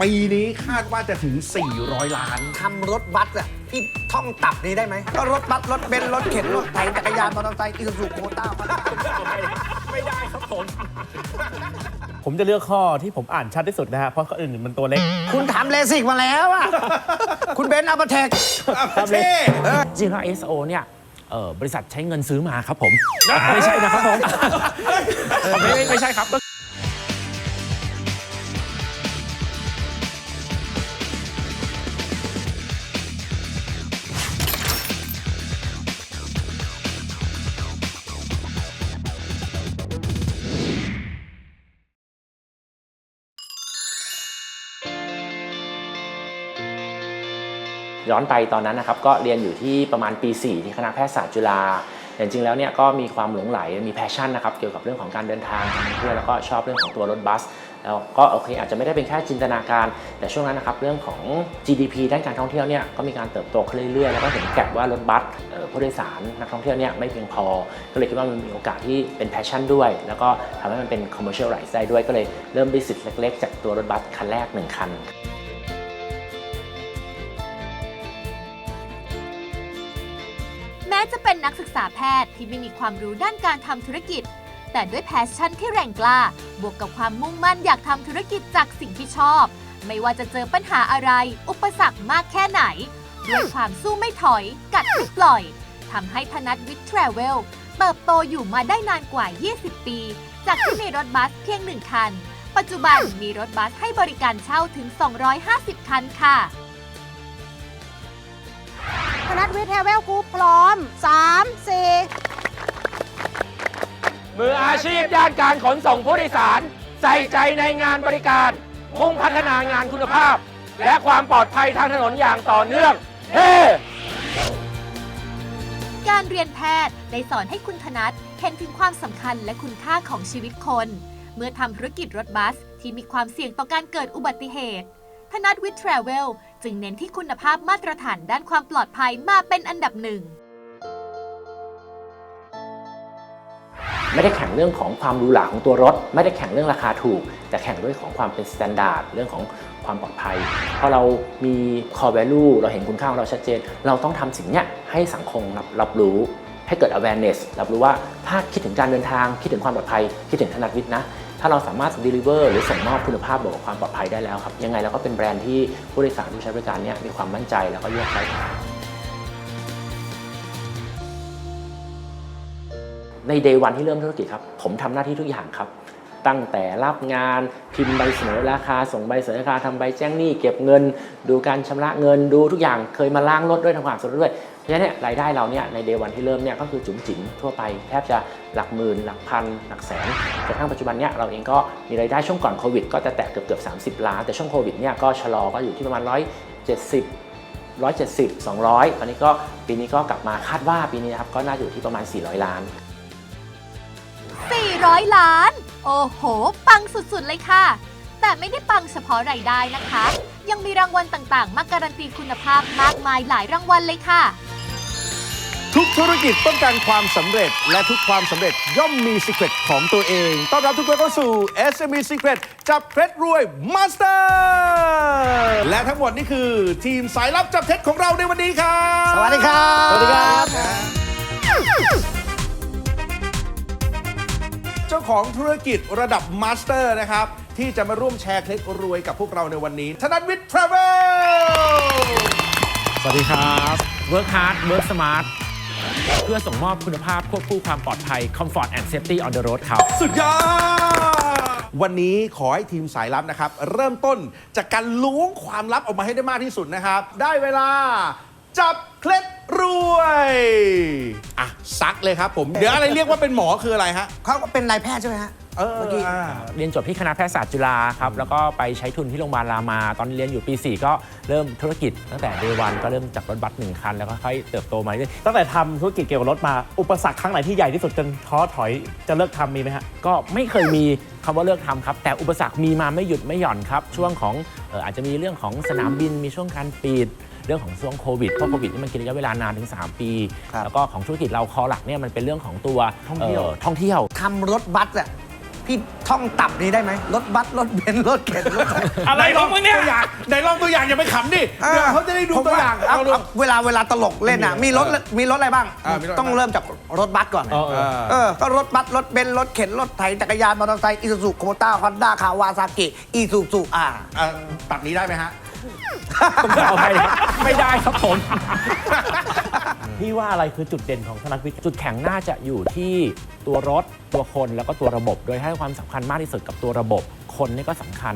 ปีนี้คาดว่าจะถึง 400 ล้าน ทำรถบัสอะที่ท่องตับนี้ได้ไหมก็รถบัสรถเบนซ์รถเข็นรถไถจักรยานมอเตอร์ไซค์อีซูซูโคต้ามาไม่ได้ครับผม ผมจะเลือกข้อที่ผมอ่านชัดที่สุดนะฮะ เพราะข้ออื่นมันตัวเล็ก คุณทำเลสิกมาแล้วอะคุณเบนซ์อัปเทคครับเท่จริงๆแล้ว SO เนี่ยเอ่อบริษัทใช้เงินซื้อมาครับผม ไม่ใช่นะครับผม ไม่ไม่ไม่ใช่ครับ ย้อนไปตอนนั้นนะครับก็เรียนอยู่ที่ประมาณปี 4 ที่คณะแพทยศาสตร์จุฬาแต่จริงแล้วเนี่ยก็มีความหลงไหลมีแพชชั่นนะครับเกี่ยวกับเรื่องของการเดินทางการท่องเที่ยวแล้วก็ชอบเรื่องของตัวรถบัสแล้วก็โอเคอาจจะไม่ได้เป็นแค่จินตนาการ แต่ช่วงนั้นนะครับเรื่องของ GDP ด้านการท่องเที่ยวเนี่ยก็มีการเติบโตขึ้นเรื่อยๆ แล้วก็เห็นแกลบว่ารถบัสผู้โดยสารนักท่องเที่ยวเนี่ยไม่เพียงพอ ก็เลยคิดว่ามันมีโอกาสที่เป็นแพชชั่นด้วย แล้วก็ทำให้มันเป็น commercialize ไรต์ได้ด้วยก็เลยเริ่มบิสเล็กๆ จากตัวรถบัสคันแรกหนึ่งคัน ม้จะเป็นนักศึกษาแพทย์ที่ไม่มีความรู้ด้านการทำธุรกิจ แต่ด้วยแพชชั่นที่แรงกล้า บวกกับความมุ่งมั่นอยากทำธุรกิจจากสิ่งที่ชอบ ไม่ว่าจะเจอปัญหาอะไร อุปสรรคมากแค่ไหน ด้วยความสู้ไม่ถอย กัดไม่ปล่อยทำให้ธนัทวิทย์ทราเวลเติบโตอยู่มาได้นานกว่า 20 ปี จากที่มีรถบัสเพียงหนึ่งคัน ปัจจุบันมีรถบัสให้บริการเช่าถึง 250 คันค่ะ ธนัทวิทย์เทเวลกรุ๊ปพร้อม 3 4 มืออาชีพด้านการขนส่งผู้โดยสาร ใส่ใจในงานบริการ มุ่งพัฒนางานคุณภาพ และความปลอดภัยทางถนนอย่างต่อเนื่อง เฮ้ การเรียนแพทย์ได้สอนให้คุณธนัทเห็นถึงความสำคัญและคุณค่าของชีวิตคน เมื่อทำธุรกิจรถบัสที่มีความเสี่ยงต่อการเกิดอุบัติเหตุ ธนัทวิทย์ทราเวล จึงเน้นที่คุณภาพมาตรฐานด้านความปลอดภัยมาเป็นอันดับหนึ่ง ไม่ได้แข่งเรื่องของความหรูหราของตัวรถ ไม่ได้แข่งเรื่องราคาถูก แต่แข่งด้วยของความเป็นสแตนดาร์ดเรื่องของความปลอดภัยพอเรามี core value เราเห็นคุณค่าของเราชัดเจน เราต้องทำสิ่งเนี้ยให้สังคมรับรับรู้ ให้เกิด awareness รับรู้ว่าถ้าคิดถึงการเดินทาง คิดถึงความปลอดภัย คิดถึงธนัดวิทย์นะ ถ้าเราสามารถ deliver หรือส่งมอบคุณภาพบวกกับความปลอดภัยได้แล้วครับ ยังไงเราก็เป็นแบรนด์ที่ผู้โดยสารผู้ใช้บริการเนี่ยมีความมั่นใจแล้วก็เลือกใช้ในเดย์วันที่เริ่มธุรกิจครับ ผมทำหน้าที่ทุกอย่างครับ ตั้งแต่รับงานพิมพ์ใบเสนอราคา ส่งใบเสนอราคาทำใบแจ้งหนี้เก็บเงิน ดูการชำระเงินดูทุกอย่างเคยมาล้างรถด้วยทำความสะอาดรถด้วย ราะฉะนั้นเนี่ยรายได้เราเนี่ยในเดย์วันที่เริ่มเนี่ยก็คือจุ๋มจิ๋มทั่วไปแทบจะหลักหมื่นหลักพันหลักแสนกระทั่งปัจจุบันเนี่ยเราเองก็มีรายได้ช่วงก่อนโควิดก็จะแตะเกือบเกือบ30ล้าน แต่ช่วงโควิดเนี่ยก็ชะลอก็อยู่ที่ประมาณ 170 170 200 ตอนนี้ก็ปีนี้ก็กลับมาคาดว่าปีนี้นะครับก็น่าอยู่ที่ประมาณ 400 ล้าน 400 ล้าน โอ้โห ปังสุดๆ เลยค่ะ แต่ไม่ได้ปังเฉพาะรายได้นะคะ ยังมีรางวัลต่างๆ มาการันตีคุณภาพมากมายหลายรางวัลเลยค่ะ ทุกธุรกิจต้องการความสำเร็จ และทุกความสำเร็จย่อมมี Secret ของตัวเอง ต้อนรับทุกคนเข้าสู่ SME Secret จับเคล็ดรวยมาสเตอร์และทั้งหมดนี่คือทีมสายลับจับเท็จของเราในวันนี้ครับสวัสดีครับ สวัสดีครับ เจ้าของธุรกิจระดับมาสเตอร์นะครับ ที่จะมาร่วมแชร์เคล็ดรวยกับพวกเราในวันนี้ ธนัทวิทย์ทราเวลสวัสดีครับ Work hard Work smart เพื่อส่งมอบคุณภาพควบคู่ความปลอดภัย Comfort and Safety on the road ครับ สุดยอด วันนี้ขอให้ทีมสายลับนะครับ เริ่มต้นจากการล้วงความลับออกมาให้ได้มากที่สุดนะครับ ได้เวลา จับเคล็ดรวยอะซักเลยครับผม เดี๋ยวอะไรเรียกว่าเป็นหมอคืออะไรฮะ เขาก็เป็นนายแพทย์ใช่ไหมฮะ เออเมื่อกี้อ่า เรียนจบที่คณะแพทยศาสตร์จุฬาครับ แล้วก็ไปใช้ทุนที่โรงพยาบาลรามา ตอนเรียนอยู่ปี 4 ก็เริ่มธุรกิจ ตั้งแต่เดวันก็เริ่มจากรถบัสหนึ่งคัน แล้วก็ค่อยเติบโตมาเรื่อยตั้งแต่ทำธุรกิจเกี่ยวกับรถมา อุปสรรคครั้งไหนที่ใหญ่ที่สุดจนท้อถอยจะเลิกทำมีไหมฮะ ก็ไม่เคยมีคำว่าเลิกทำครับ แต่อุปสรรคมีมาไม่หยุดไม่หย่อนครับ ช่วงของเอ่ออาจจะมีเรื่องของสนามบินมีช่วงการปิดเรื่องของช่วงโควิดเพราะโควิดนี่มันกินระยะเวลานานถึง 3 ปี ครับ แล้วก็ของธุรกิจเราคอหลักเนี่ยมันเป็นเรื่องของตัวท่องเที่ยว ท่องเที่ยว ทำรถบัสอะท พี่ท่องตับนี้ได้ไหมรถบัสรถเบนซ์รถเข็นรถอะไรของมึงเนี่ย ตัวอย่างไหนลองตัวอย่างอย่าไปขำดิเดี๋ยวเขาจะได้ดูผมตัวอย่างเอาเอาดู เอาเวลาเวลาตลกเล่นอะมีรถมีรถอะไรบ้าง อ่ามีรถอะไรต้องเริ่มจากรถบัสก่อน เออเออ เออ ก็รถบัส รถเบนซ์รถเข็น รถไถ จักรยาน มอเตอร์ไซค์อีซูซูโคโมต้าฮอนด้า คาวาซากิ อีซูซูอ่า อะตัดนี้ได้ไหมฮะต้องขออภัยครับไม่ได้ครับผม พี่ว่าอะไรคือจุดเด่นของธนัทวิทย์จุดแข็งน่าจะอยู่ที่ ตัวรถ ตัวคนแล้วก็ตัวระบบ โดยให้ความสำคัญมากที่สุดกับตัวระบบ คนนี่ก็สำคัญ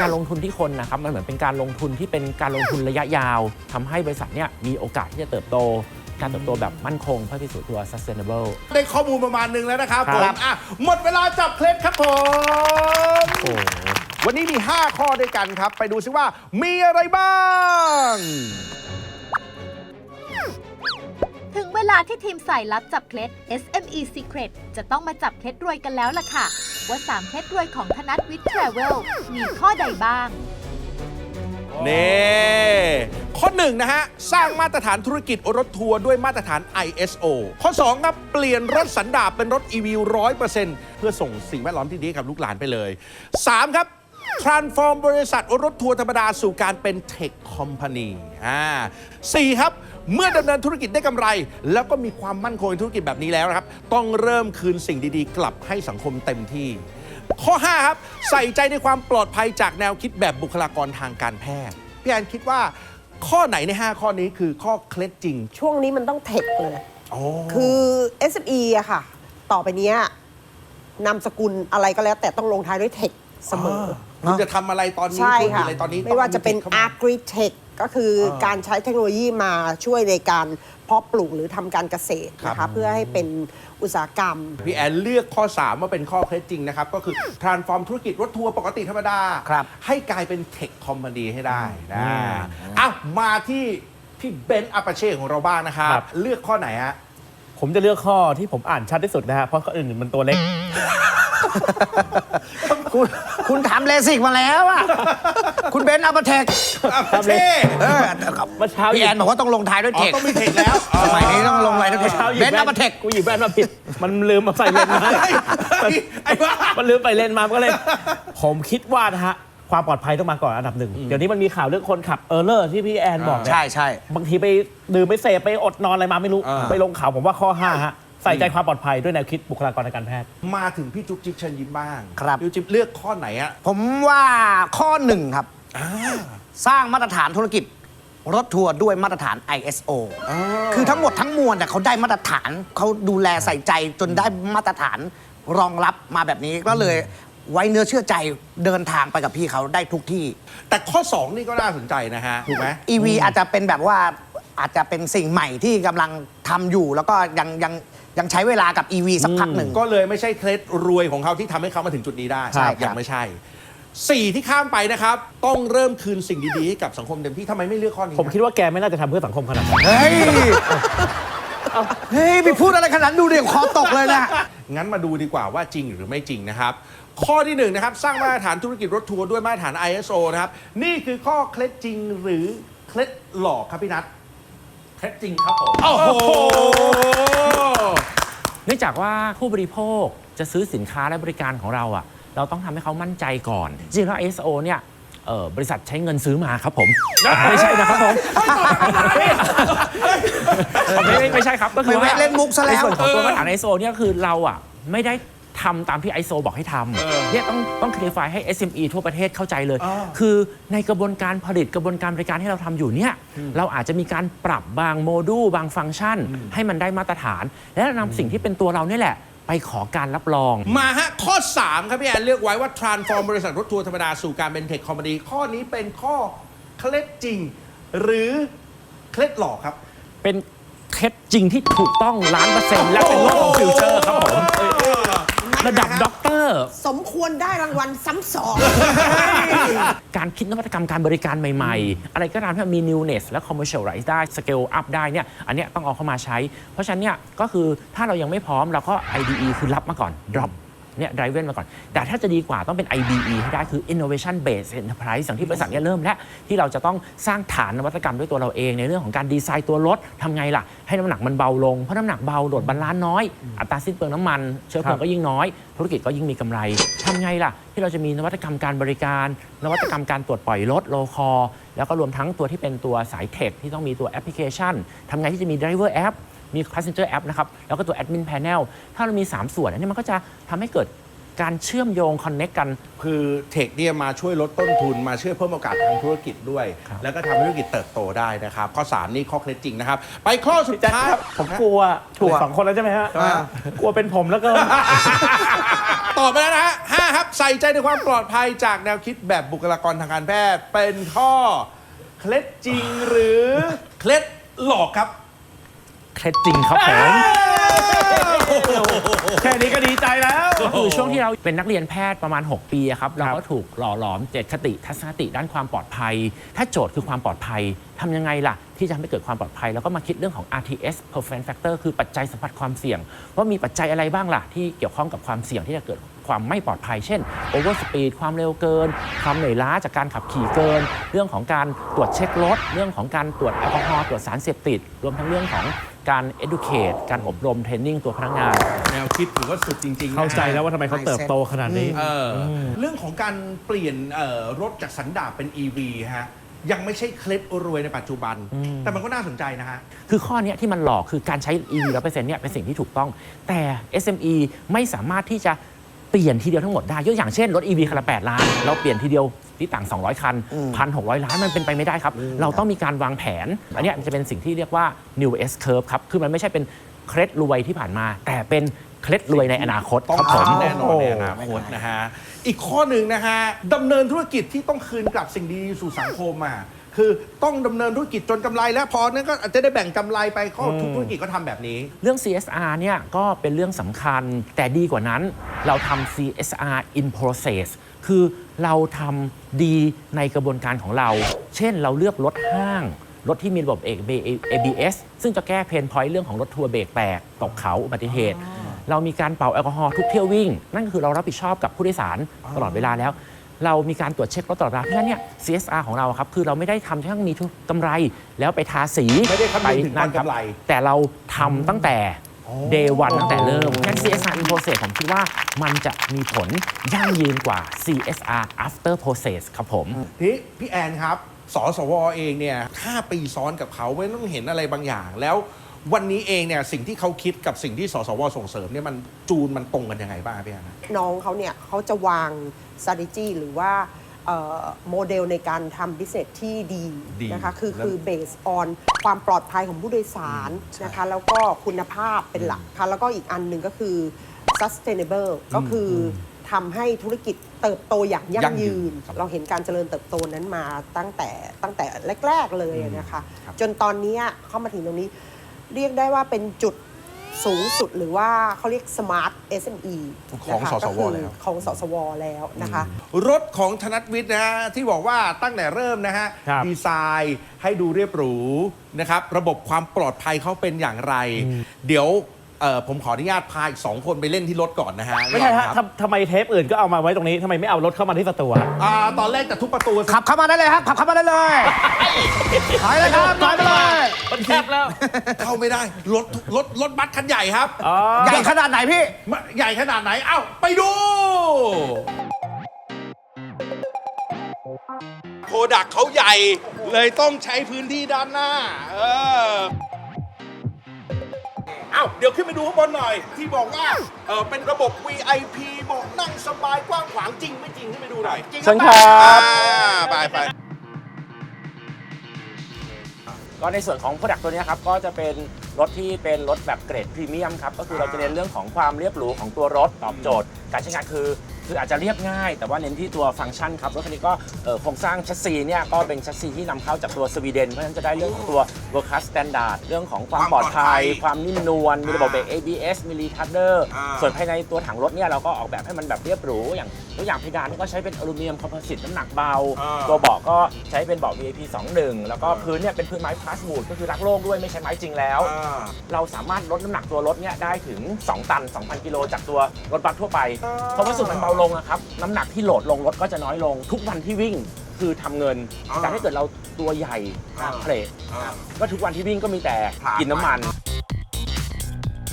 การลงทุนที่คนนะครับมันเหมือนเป็นการลงทุนที่เป็นการลงทุนระยะยาวทำให้บริษัทเนี่ยมีโอกาสที่จะเติบโตการเติบโตแบบมั่นคงเพื่อพิสูจน์ตัว sustainable ได้ข้อมูลประมาณหนึงแล้วนะครับคผรัมบอะหมดเวลาจับเคล็ดครับผมโอ้วันนี้มี 5 ข้อด้วยกันครับ ไปดูซิว่ามีอะไรบ้าง ถึงเวลาที่ทีมสายลับจับเคล็ด SME Secret จะต้องมาจับเคล็ดรวยกันแล้วล่ะค่ะ ว่า 3 เคล็ดรวยของธนัทวิทย์ Travel มีข้อใดบ้าง นี่ข้อ1นะฮะ สร้างมาตรฐานธุรกิจรถทัวร์ด้วยมาตรฐาน ISO ข้อ 2 ครับ เปลี่ยนรถสันดาปเป็นรถ EV 100%เพื่อส่งสิ่งแวดล้อมที่ดีกับลูกหลานไปเลย 3 ครับ transform บริษัทรถทัวร์ธรรมดาสู่การเป็น Tech Company อ่าสี่ครับ เมื่อดำเนินธุรกิจได้กำไร แล้วก็มีความมั่นคงในธุรกิจแบบนี้แล้วนะครับ ต้องเริ่มคืนสิ่งดีๆ กลับให้สังคมเต็มที่ ข้อ 5 ครับ ใส่ใจในความปลอดภัยจากแนวคิดแบบบุคลากรทางการแพทย์พี่แอนคิดว่าข้อไหนใน 5 ข้อนี้คือข้อเคล็ดจริงช่วงนี้มันต้องเทคเลย อ๋อ คือ SME อะค่ะ ต่อไปเนี้ยนามสกุลอะไรก็แล้วแต่ต้องลงท้ายด้วยเทค เสมอ คุณจะทำอะไรตอนนี้ใช่ธุรกิจค่ะ อะไรตอนนี้ไม่ว่าจะเป็น ต้องมี tech เข้ามา Agri Tech ก็คืออาการใช้เทคโนโลยีมาช่วยในการเพาะปลูกหรือทำการเกษตรนะครัคะบเพื่อให้เป็นอุตสาหกรรม พี่แอนเลือกข้อ3มาเป็นข้อเคล็ดจริงนะครับ ก็คือ transform ธุรกิจรถทัวร์ปกติธรรมดา ครับให้กลายเป็น tech company ให้ได้นะอะมาที่พี่เบนซ์อัปเช่ของเราบ้างนะครับ ครับ เลือกข้อไหนฮะ ผมจะเลือกข้อที่ผมอ่านชัดที่สุดนะฮะ เพราะข้ออื่นมันตัวเล็ก คุณคุณทำเลสิกมาแล้วอะ คุณเบนซ์อัปเทคอัปเช่เออเมื่อเช้าพี่แอนบอกว่าต้องลงท้ายด้วยอ๋อเทคต้องมีเทคแล้วสมัยนี้ต้องลงท้ายด้วยเทคเช้าหยิเบนซ์แว่อัปเทคกูหยิบแว่นมาผิด มันลืมมาใส่เลนส์มาไอ้ไอ้บ้ามันลืมไปเลนส์มามันก็เลย ผมคิดว่านะฮะความปลอดภัยต้องมาก่อนอันดับหนึ่ง เดี๋ยวนี้มันมีข่าวเรื่องคนขับเออร์เลอร์ที่พี่แอนบอกเนี่ยใช่ใช่บางทีไปดื่มไปเสพไปอดนอนอะไรมาไม่รู้อ่าไปลงข่าวผมว่าข้อ5ฮะ ใส่ใจความปลอดภัยด้วยแนวคิดบุคลากรทางการแพทย์ มาถึงพี่จุ๊บจิ๊บเชิญยิ้มบ้างครับ พี่จุ๊บจิ๊บเลือกข้อไหนฮะผมว่าข้อหนึ่งครับ สร้างมาตรฐานธุรกิจ รถทัวร์ด้วยมาตรฐาน ISO คือทั้งหมดทั้งมวลเนี่ยเขาได้มาตรฐานเขาดูแลใส่ใจจนได้มาตรฐานรองรับมาแบบนี้ก็เลยไว้เนื้อเชื่อใจเดินทางไปกับพี่เขาได้ทุกที่ แต่ข้อ 2 นี่ก็น่าสนใจนะฮะ ถูกไหม EV อาจจะเป็นแบบว่าอาจจะเป็นสิ่งใหม่ที่กำลังทำอยู่แล้วก็ยังยัง ยังใช้เวลากับ EV สักพักหนึ่ง ก็เลยไม่ใช่เคล็ดรวยของเขาที่ทำให้เขามาถึงจุดนี้ได้ใช่ครับ ยังไม่ใช่สี่ที่ข้ามไปนะครับ ต้องเริ่มคืนสิ่งดีๆให้กับสังคมเต็มที่ทำไมไม่เลือกข้อนี้ผมคิดว่าแกไม่น่าจะทำเพื่อสังคมขนาดนั้นเฮ้ย เฮ้ยไปพูดอะไรขนาดนั้นดูเดี๋ยวคอตกเลยนะ งั้นมาดูดีกว่าว่าจริงหรือไม่จริงนะครับ ข้อที่หนึ่งนะครับ สร้างมาตรฐานธุรกิจรถทัวร์ด้วยมาตรฐาน ISO นะครับ นี่คือข้อเคล็ดจริงหรือเคล็ดหลอกครับพี่นัทเคล็ดจริงครับผม โอ้โหเนื่องจากว่าผู้บริโภคจะซื้อสินค้าและบริการของเราอะเราต้องทำให้เขามั่นใจก่อนจริงๆแล้ว ISO เนี่ยเอ่อบริษัทใช้เงินซื้อมาครับผม ไม่ใช่นะครับผมไม่ไม่ไม่ใช่ครับก็คือไม่แวะเล่นมุกซะแล้วในส่วนของตัวมาตรฐาน ISO เนี่ยคือเราอะไม่ได้ ทำตามที่ ISO บอกให้ทำเนี่ยต้องต้อง clarify ให้ SME ทั่วประเทศเข้าใจเลย คือในกระบวนการผลิตกระบวนการบริการที่เราทำอยู่เนี่ยเราอาจจะมีการปรับบางโมดูลบางฟังก์ชัน ให้มันได้มาตรฐาน และนำสิ่งที่เป็นตัวเราเนี่ยแหละไปขอการรับรอง มาฮะ ข้อ 3 ครับพี่แอนเลือกไว้ว่า transform บริษัทรถทัวร์ธรรมดา สู่การเป็นเทคคอมพานีข้อนี้เป็นข้อเคล็ดจริง หรือเคล็ดหลอกครับ เป็นเคล็ดจริงที่ถูกต้องล้านเปอร์เซ็นต์และเป็นโลกของฟิวเจอร์ครับผม ระดับด็อกเตอร์ สมควรได้รางวัลซ้ำสอง การคิดนวัตกรรมการบริการใหม่ๆ อะไรก็ตามที่มันมี newness และ commercialize ได้ scale up ได้เนี่ยอันเนี้ยต้องเอาเข้ามาใช้ เพราะฉะนั้นเนี่ยก็คือถ้าเรายังไม่พร้อมเราก็ IDE คือรับมาก่อน drop เนี่ย driven มาก่อน แต่ถ้าจะดีกว่าต้องเป็น IBE ให้ได้คือ innovation based enterprise อย่างที่บริษัทเนี่ยเริ่มและที่เราจะต้องสร้างฐานนวัตกรรมด้วยตัวเราเอง ในเรื่องของการดีไซน์ตัวรถทำไงล่ะ ให้น้ำหนักมันเบาลง เพราะน้ำหนักเบาโดดบรรลานซ์น้อย อัตราสิ้นเปลืองน้ำมัน เชื้อเพลิงก็ยิ่งน้อย ธุรกิจก็ยิ่งมีกำไรทำไงล่ะ ที่เราจะมีนวัตกรรมการบริการ นวัตกรรมการตรวจปล่อยรถโลคอแล้วก็รวมทั้งตัวที่เป็นตัวสายเทคที่ต้องมีตัวแอปพลิเคชันทำไงที่จะมี driver app มี passenger app นะครับ แล้วก็ตัว admin panel ถ้าเรามี 3 ส่วนอันนี้มันก็จะทำให้เกิดการเชื่อมโยง connect กัน คือเทคเนี่ยมาช่วยลดต้นทุนมาช่วยเพิ่มโอกาสทางธุรกิจด้วยแล้วก็ทำให้ธุรกิจเติบโตได้นะครับ ข้อ 3 นี่ข้อเคล็ดจริงนะครับ ไปข้อสุดพี่แจ็คท้ายครับผมกลัวถูกสองคนแล้วใช่ไหมฮะอ่า กลัวเป็นผมแล้วก็ตอบไปแล้วนะฮะห้าครับ ใส่ใจในความปลอดภัยจากแนวคิดแบบบุคลากรทางการแพทย์ เป็นข้อเคล็ดจริงหรือเคล็ดหลอกครับ เคล็ดจริงครับผม แค่นี้ก็ดีใจแล้ว ก็คือช่วงที่เราเป็นนักเรียนแพทย์ประมาณ 6 ปีอะครับ เราก็ถูกหล่อหลอมเจตคติทัศนคติด้านความปลอดภัย ถ้าโจทย์คือความปลอดภัยทำยังไงล่ะ ที่จะทำให้เกิดความปลอดภัย แล้วก็มาคิดเรื่องของ RTS Performance Factor คือปัจจัยสัมผัสความเสี่ยง ว่ามีปัจจัยอะไรบ้างล่ะที่เกี่ยวข้องกับความเสี่ยงที่จะเกิด ความไม่ปลอดภัย เช่น Over Speed ความเร็วเกิน ความเหนื่อยล้าจากการขับขี่เกิน เรื่องของการตรวจเช็ครถ เรื่องของการตรวจแอลกอฮอล์ตรวจสารเสพติด รวมทั้งเรื่องของการ educate การอบรมเทรนนิ่งตัวพนักงาน แนวคิดถือว่าสุดจริงๆนะเข้าใจแล้วว่าทำไมเขาเติบโตขนาดนี้ เอออเรื่องของการเปลี่ยนเอ่อรถจากสันดาปเป็น EV ฮะยังไม่ใช่เคล็ดรวยในปัจจุบัน แต่มันก็น่าสนใจนะฮะ คือข้อเนี้ยที่มันหลอกคือการใช้ EV ร้อเนี่ยเป็นสิ่งที่ถูกต้อง แต่ SME ไม่สามารถที่จะ เปลี่ยนทีเดียวทั้งหมดได้ยกอย่างเช่น รถ EV คันละ8ล้าน เราเปลี่ยนทีเดียวที่ต่าง 200 คัน 1,600 ล้านมันเป็นไปไม่ได้ครับ เราต้องมีการวางแผน อันเนี้ยมันจะเป็นสิ่งที่เรียกว่า New S curve ครับ คือมันไม่ใช่เป็นเคล็ดรวยที่ผ่านมา แต่เป็นเคล็ดรวยในอนาคตต้องครับผม ทำแน่นอนในอนาคตนะฮะ อีกข้อหนึ่งนะฮะดำเนินธุรกิจที่ต้องคืนกลับสิ่งดีสู่สังคมอะ คือต้องดำเนินธุรกิจจนกำไรแล้วพอนั้นก็อาจจะได้แบ่งกำไรไปก็ทุกธุรกิจก็ทำแบบนี้ เรื่อง CSR เนี่ยก็เป็นเรื่องสำคัญ แต่ดีกว่านั้นเราทำ CSR in process คือเราทำดีในกระบวนการของเรา เช่นเราเลือกรถห้าง รถที่มีระบบ ABS ซึ่งจะแก้เพนพอยต์เรื่องของรถทัวร์เบรกแตกตกเขาอุบัติเหตุ เรามีการเป่าแอลกอฮอล์ทุกเที่ยววิ่ง นั่นก็คือเรารับผิดชอบกับผู้โดยสารตลอดเวลาแล้ว เรามีการตรวจเช็ครถตลอดเวลาเพราะฉะนั้นเนี่ย CSR ของเราครับคือเราไม่ได้ทำทั้งมีทุกกำไร แล้วไปทาสีไม่ได้คำนึงถึงนั่นตอนกำไร แต่เราทำตั้งแต่ day one ตั้งแต่เริ่มงั้น CSR in process ผมคิดว่ามันจะมีผลยั่งยืนกว่า CSR after process ครับผม พี่พี่แอนครับ สสวเองเนี่ย 5 ปีซ้อนกับเขาไม่ต้องเห็นอะไรบางอย่างแล้ว วันนี้เองเนี่ยสิ่งที่เขาคิดกับสิ่งที่สสวส่งเสริมเนี่ยมันจูนมันตรงกันยังไงบ้างพี่แอนนะ น้องเขาเนี่ยเขาจะวาง strategy หรือว่าเอ่อโมเดลในการทำ business ที่ดีดีนะคะ คือแล้ว คือ based on ความปลอดภัยของผู้โดยสารนะคะ แล้วก็คุณภาพเป็นหลักค่ะ แล้วก็อีกอันหนึ่งก็คือ sustainable ก็คือทำให้ธุรกิจเติบโตอย่างยั่ยั่งงยืยืน นครับเราเห็นการเจริญเติบโตนั้นมาตั้งแต่ตั้งแต่แรก ๆ เลยนะคะ ครับ จนตอนเนี้ยเข้ามาถึงตรงนี้ เรียกได้ว่าเป็นจุดสูงสุดหรือว่าเขาเรียก smart SME ของนะคะสสวก็คือแล้ว ของสสวแล้วนะคะ รถของธนัทวิทย์นะฮะที่บอกว่าตั้งแต่เริ่มนะฮะครับดีไซน์ให้ดูเรียบหรูนะครับ ระบบความปลอดภัยเขาเป็นอย่างไร เดี๋ยว เอ่อผมขออนุญาตพาอีกสองคนไปเล่นที่รถก่อนนะฮะไม่ใช่ฮะครับทำทำไมเทปอื่นก็เอามาไว้ตรงนี้ทำไมไม่เอารถเข้ามาที่สตูอะอ่าตอนแรกจะทุบประตูขับเข้ามาได้เลยครับขับเข้ามาได้เลยถอยเลยครับถอยไปเลยมันแคบแล้ว เข้าไม่ได้รถรถรถบัสคันใหญ่ครับอ๋อใหญ่ขนาดไหนพี่มาใหญ่ขนาดไหนเอ้าไปดูโปรดักเขาใหญ่เลยต้องใช้พื้นที่ด้านหน้า เออเอ้าเดี๋ยวขึ้นไปดูข้างบนหน่อย ที่บอกว่าเออเป็นระบบ VIP เบอกนั่งสบายกว้างขวางจริงไม่จริงขึ้นไปดูหน่อยจริงหอเชิญเปล่าครับอ่าไปไป ก็ในส่วนของ Product ตัวเนี้ยครับก็จะเป็นรถที่เป็นรถแบบเกรดพรีเมียมครับก็คือเราจะเน้นเรื่องของความเรียบหรูของตัวรถตอบโจทย์ การใช้งานคือ คืออาจจะเรียบง่าย แต่ว่าเน้นที่ตัวฟังก์ชันครับรถคันนี้ก็เอ่อโครงสร้างชัสซีเนี่ยก็เป็นชัสซีที่นำเข้าจากตัวสวีเดน เพราะฉะนั้นจะได้เรื่องของตัว World Class Standard เรื่องของความปลอดภัย ความนิ่มนวลมีระบบเบรก ABS มี retarder อ่าส่วนภายในตัวถังรถเนี่ยเราก็ออกแบบให้มันแบบเรียบหรูอย่างตัวอย่างเพดานก็ใช้เป็นอลูมิเนียมคอมโพสิตน้ำหนักเบาอ่าตัวเบาะก็ใช้เป็นเบาะ VIP 21 แล้วก็พื้นเนี่ยเป็นพื้นไม้พลาสบูดก็คือรักโลกด้วยไม่ใช่ไม้จริงแล้ว เราสามารถลดน้ำหนักตัวรถเนี่ยได้ถึง 2 ตัน 2,000 กิโลจากตัวรถบัสทั่วไปเพราะว่าสุดมันเบาลงอะครับน้ำหนักที่โหลดลงรถก็จะน้อยลง ทุกวันที่วิ่งคือทำเงินแต่ถ้าเกิดเราตัวใหญ่เพลทก็ทุกวันที่วิ่งก็มีแต่กินน้ำมัน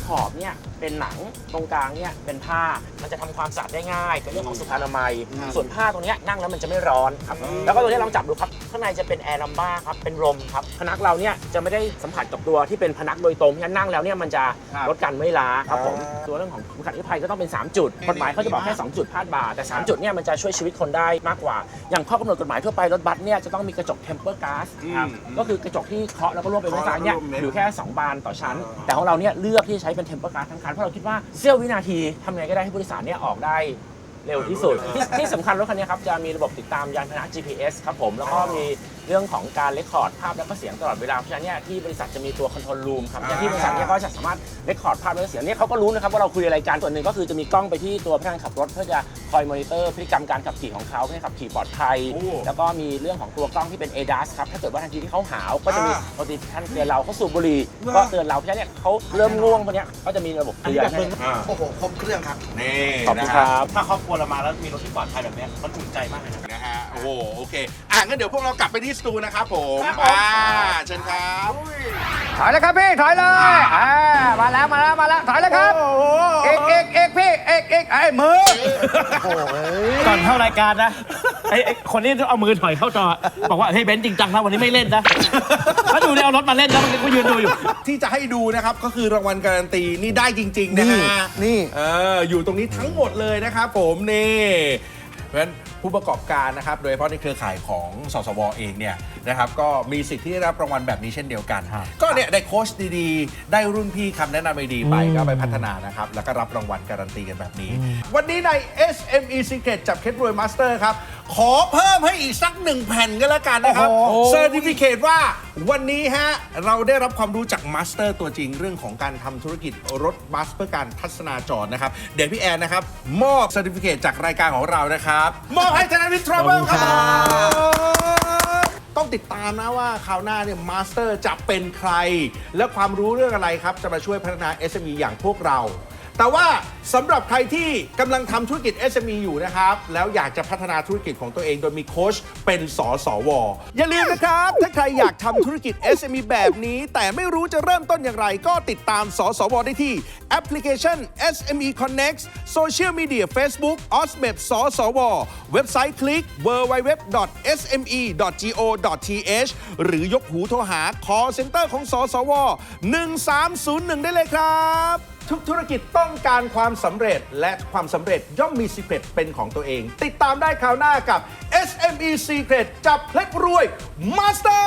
ขอบเนี่ยเป็นหนังตรงกลางเนี่ยเป็นผ้ามันจะทำความสะอาดได้ง่ายเป็นเรื่องของสุขอนามัยส่วนผ้าตรงเนี้ยนั่งแล้วมันจะไม่ร้อนครับแล้วก็ตัวเนี้ยลองจับดูครับข้างในจะเป็นแอร์ลัมบ้าครับเป็นลมครับพนักเราเนี่ยจะไม่ได้สัมผัสกับตัวที่เป็นพนักโดยตรงที่นั่งแล้วเนี่ยมันจะลดการเมื่อยล้าครับผมตัวเรื่องของเข็มขัดนิรภัยก็ต้องเป็น 3 จุดกฎหมายเขาจะบอกแค่ 2 จุดพาดบ่าแต่ 3 จุดเนี่ยมันจะช่วยชีวิตคนได้มากกว่า อย่างข้อกำหนดกฎหมายทั่วไปรถบัสเนี่ยจะต้องมีกระจกเทมเปอร์ก๊าซครับก็คือกระจกที่เคาะแล้วก็ร่วมเป็นไม้ตายเนี่ยอยู่แค่ 2 บานต่อชั้น แต่ของเราเนี่ยเลือกที่จะใช้เป็นเทมเปอร์ก๊าซทั้งคันเพราะเราคิดว่าเสี้ยววินาทีทำไงก็ได้ให้ผู้โดยสารเนี่ยออกได้เร็วที่สุด ที่ที่สำคัญรถคันนี้ครับจะมีระบบติดตามยานพาหนะ GPS ครับผมแล้วก็มีเรื่องของการเลคคอร์ดภาพและก็เสียงตลอดเวลาเพราะฉะนั้นเนี่ยที่บริษัทจะมีตัวคอนโทรลรูมครับอย่างที่บริษัทเนี่ยก็จะสามารถเลคคอร์ดภาพและเสียงเนี่ยเขาก็รู้นะครับว่าเราคุยอะไรกันส่วนหนึ่งก็คือจะมีกล้องไปที่ตัวพนักงานขับรถ เพื่อจะคอยมอนิเตอร์พฤติกรรมการขับขี่ของเขาให้ขับขี่ปลอดภัย แล้วก็มีเรื่องของตัวกล้องที่เป็น ADAS ครับถ้าเกิดว่าทันทีที่เขาหาวก็จะมี notification เตือนเราเขาสูบบุหรี่ก็เตือนเราเพราะฉะนั้นเนี่ยเขาเริ่มง่วงพวกเนี้ยก็จะมีระบบเตือนให้โอ้โหครบเครื่องครับนี่ขอบคุณครับถ้าครอบครัวเรามาแล้วมีรถที่ปลอดภัยแบบเนี้ยมันอุ่นใจมากเลยนะนะฮะโอ้โหโอเคอะงั้นเดี๋ยวพวกเรากลับไปที่สตูนะครับผมครับผม อ่าเชิญครับถอยเลยครับพี่ถอยเลยอ่ามาแล้วมาแล้วมาแล้วถอยเลยครับโอ้โหเอกเอกเอกพี่เอกเอกไอ้มือโอ้ยก่อนเข้ารายการนะไอ้ไอ้คนนี้เอามือถอยเข้าจอบอกว่าเฮ้ยเบนซ์จริงจังนะวันนี้ไม่เล่นนะถ้าดูเนี่ยเอารถมาเล่นนะมันก็ยืนดูอยู่ ที่จะให้ดูนะครับก็คือรางวัลการันตีนี่ได้จริง ๆ นะฮะนี่เอออยู่ตรงนี้ทั้งหมดเลยนะครับผมนี่เพราะฉะนั้น ผู้ประกอบการนะครับโดยเฉพาะในเครือข่ายของสสวเองเนี่ยนะครับก็มีสิทธิ์ที่ได้รับรางวัลแบบนี้เช่นเดียวกัน ครับก็เนี่ยได้โค้ชดีๆ ได้รุ่นพี่คำแนะนำดีๆไปอืม ก็ไปพัฒนานะครับ แล้วก็รับรางวัลการันตีกันแบบนี้ วันนี้ใน SME Secret จับเคสรวยมาสเตอร์ครับ ขอเพิ่มให้อีกสักหนึ่งแผ่นก็แล้วกันนะครับโอ้โห เซอร์ติฟิเคตว่า วันนี้ฮะเราได้รับความรู้จากมาสเตอร์ตัวจริงเรื่องของการทำธุรกิจรถบัสเพื่อการทัศนาจรนะครับ เดี๋ยวพี่แอนนะครับ มอบเซอร์ติฟิเคตจากรายการของเรานะครับ มอบให้ธนาวิทย์ทราเวลครับต้องติดตามนะว่าคราวหน้าเนี่ยมาสเตอร์จะเป็นใคร และความรู้เรื่องอะไรครับ จะมาช่วยพัฒนา SME อย่างพวกเรา แต่ว่าสำหรับใครที่กำลังทำธุรกิจ SME อยู่นะครับ แล้วอยากจะพัฒนาธุรกิจของตัวเองโดยมีโค้ชเป็นสอสวอย่าลืมนะครับ ถ้าใครอยากทำธุรกิจ SME แบบนี้ แต่ไม่รู้จะเริ่มต้นอย่างไร ก็ติดตามสอสวได้ที่แอปพลิเคชัน SME Connect โซเชียลมีเดีย Facebook OSMEP สอสวเว็บไซต์คลิก www.sme.go.th หรือยกหูโทรหา call center ของสอสว1301 ได้เลยครับ ทุกธุรกิจต้องการความสำเร็จและความสำเร็จย่อมมี Secret เป็นของตัวเอง ติดตามได้คราวหน้ากับ SME Secret จับเพล็กรวย Master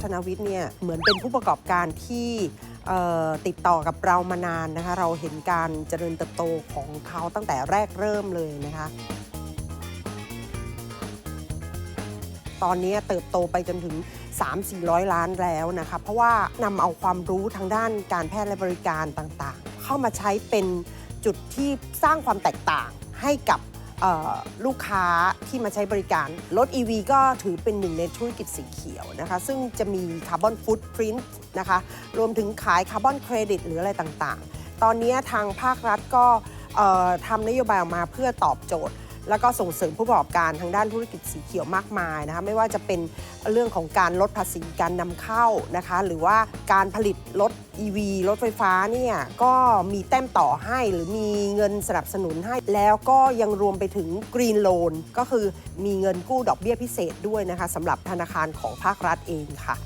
ธนวิทย์เนี่ยเหมือนเป็นผู้ประกอบการที่เอ่อติดต่อกับเรามานานนะคะ เราเห็นการเจริญเติบโตของเขาตั้งแต่แรกเริ่มเลยนะคะ ตอนนี้เติบโตไปจนถึง 3-400 ล้านแล้วนะคะเพราะว่านำเอาความรู้ทางด้านการแพทย์และบริการต่างๆ เข้ามาใช้เป็นจุดที่สร้างความแตกต่างให้กับลูกค้าที่มาใช้บริการ รถ EV ก็ถือเป็นหนึ่งในธุรกิจสีเขียวนะคะ ซึ่งจะมีคาร์บอนฟุตพริ้นนะคะ รวมถึงขายคาร์บอนเครดิตหรืออะไรต่างๆ ตอนนี้ทางภาครัฐก็ทำนโยบายออกมาเพื่อตอบโจทย์ แล้วก็ส่งเสริมผู้ประกอบการทางด้านธุรกิจสีเขียวมากมายนะคะไม่ว่าจะเป็นเรื่องของการลดภาษีการนำเข้านะคะหรือว่าการผลิตรถ EV รถไฟฟ้าเนี่ยก็มีแต้มต่อให้หรือมีเงินสนับสนุนให้ แล้วก็ยังรวมไปถึง Green Loan ก็คือมีเงินกู้ดอกเบี้ยพิเศษด้วยนะคะสำหรับธนาคารของภาครัฐเองค่ะ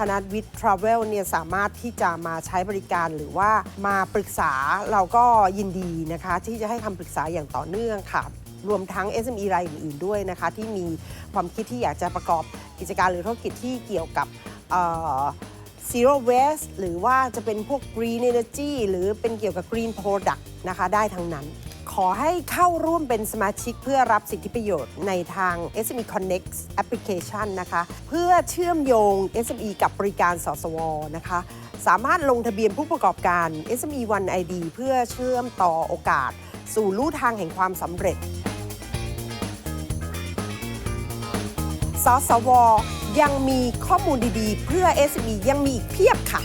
ธนัทวิทย์ทราเวลเนี่ยสามารถที่จะมาใช้บริการหรือว่ามาปรึกษาเราก็ยินดีนะคะ ที่จะให้คำปรึกษาอย่างต่อเนื่องค่ะ รวมทั้ง SME รายอื่นๆด้วยนะคะ ที่มีความคิดที่อยากจะประกอบกิจการหรือธุรกิจที่เกี่ยวกับ zero waste หรือว่าจะเป็นพวก green energy หรือเป็นเกี่ยวกับ green product นะคะ ได้ทั้งนั้น อให้เข้าร่วมเป็นสมาชิกเพื่อรับสิทธิประโยชน์ในทาง SME Connect Application นะคะ เพื่อเชื่อมโยง SME กับบริการสสวนะคะ สามารถลงทะเบียนผู้ประกอบการ SME One ID เพื่อเชื่อมต่อโอกาส สู่ลู่ทางแห่งความสำเร็จ สสว ยังมีข้อมูลดีๆ เพื่อ SME ยังมีอีกเพียบค่ะ